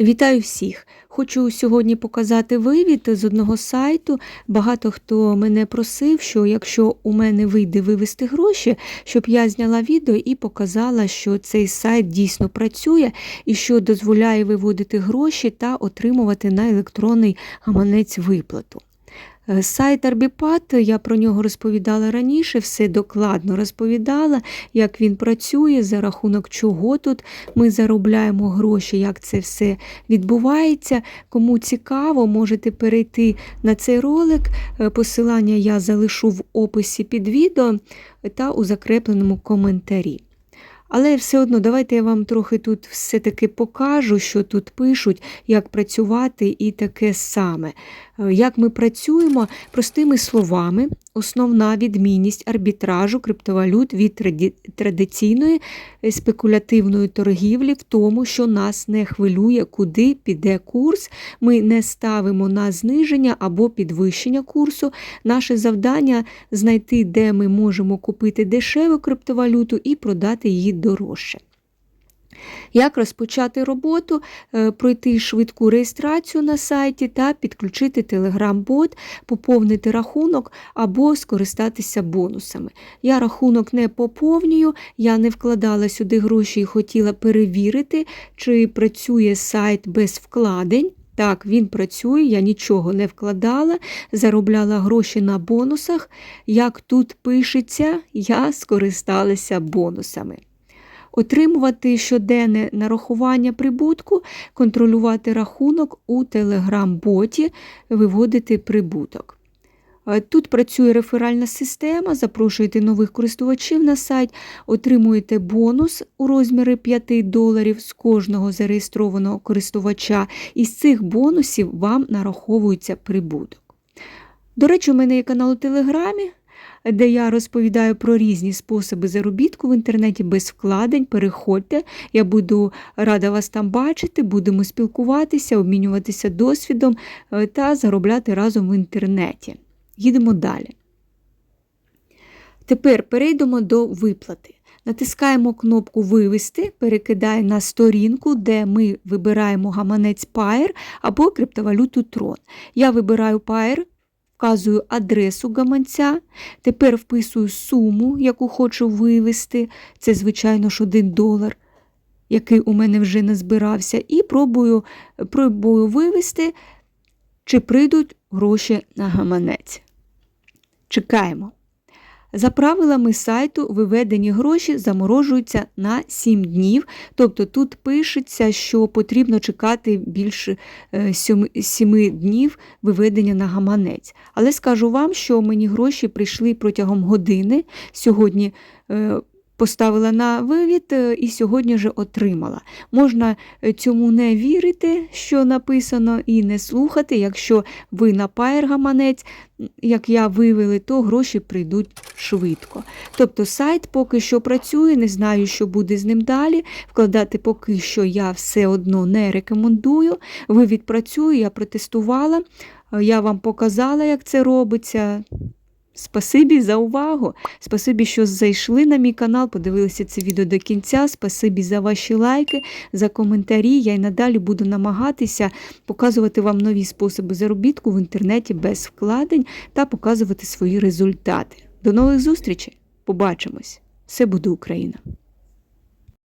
Вітаю всіх! Хочу сьогодні показати вивід з одного сайту. Багато хто мене просив, що якщо у мене вийде вивести гроші, щоб я зняла відео і показала, що цей сайт дійсно працює і що дозволяє виводити гроші та отримувати на електронний гаманець виплату. Е, Сайт Арбіпат, я про нього розповідала раніше, все докладно розповідала, як він працює, за рахунок чого тут ми заробляємо гроші, як це все відбувається. Кому цікаво, можете перейти на цей ролик. Е, Посилання я залишу в описі під відео та у закрепленому коментарі. Але все одно, давайте я вам трохи тут все-таки покажу, що тут пишуть, як працювати і таке саме. Е, Як ми працюємо простими словами, основна відмінність арбітражу криптовалют від традиційної е, спекулятивної торгівлі в тому, що нас не хвилює, куди піде курс. Ми не ставимо на зниження або підвищення курсу. Наше завдання знайти, де ми можемо купити дешеву криптовалюту і продати її дорожче. Як розпочати роботу, Е, пройти швидку реєстрацію на сайті та підключити Telegram-бот, поповнити рахунок або скористатися бонусами. Я рахунок не поповнюю, я не вкладала сюди гроші і хотіла перевірити, чи працює сайт без вкладень. Так, він працює, я нічого не вкладала, заробляла гроші на бонусах. Як тут пишеться, я скористалася бонусами. Отримувати щоденне нарахування прибутку, контролювати рахунок у Telegram-боті, виводити прибуток. Е, Тут працює реферальна система, запрошуєте нових користувачів на сайт, отримуєте бонус у розмірі 5 доларів з кожного зареєстрованого користувача, і з цих бонусів вам нараховується прибуток. До речі, у мене є канал у Телеграмі, де я розповідаю про різні способи заробітку в інтернеті без вкладень. Переходьте, я буду рада вас там бачити, будемо спілкуватися, обмінюватися досвідом е, та заробляти разом в інтернеті. Їдемо далі. Тепер перейдемо до виплати. Натискаємо кнопку Вивести, перекидає на сторінку, де ми вибираємо гаманець Pair або криптовалюту Tron. Я вибираю Pair, вказую адресу гаманця, тепер вписую суму, яку хочу вивести. Це, звичайно ж, 1 долар, який у мене вже назбирався, і пробую, пробую вивести, чи прийдуть гроші на гаманець. Чекаємо. За правилами сайту виведені гроші заморожуються на 7 днів, тобто тут пишеться, що потрібно чекати більше 7 днів виведення на гаманець. Але скажу вам, що мені гроші прийшли протягом години. Сьогодні е, поставила на вивід е, і сьогодні вже отримала. Можна е, цьому не вірити, що написано, і не слухати. Якщо ви на Pair гаманець, як я вивели, то гроші прийдуть швидко. Тобто сайт поки що працює, не знаю, що буде з ним далі. Вкладати поки що я все одно не рекомендую. Вивід працює, я протестувала, я вам показала, як це робиться. Спасибі за увагу. Спасибі, що зайшли на мій канал, подивилися це відео до кінця. Спасибі за ваші лайки, за коментарі. Я й надалі буду намагатися показувати вам нові способи заробітку в інтернеті без вкладень та показувати свої результати. До нових зустрічей! Побачимось! Все буде Україна!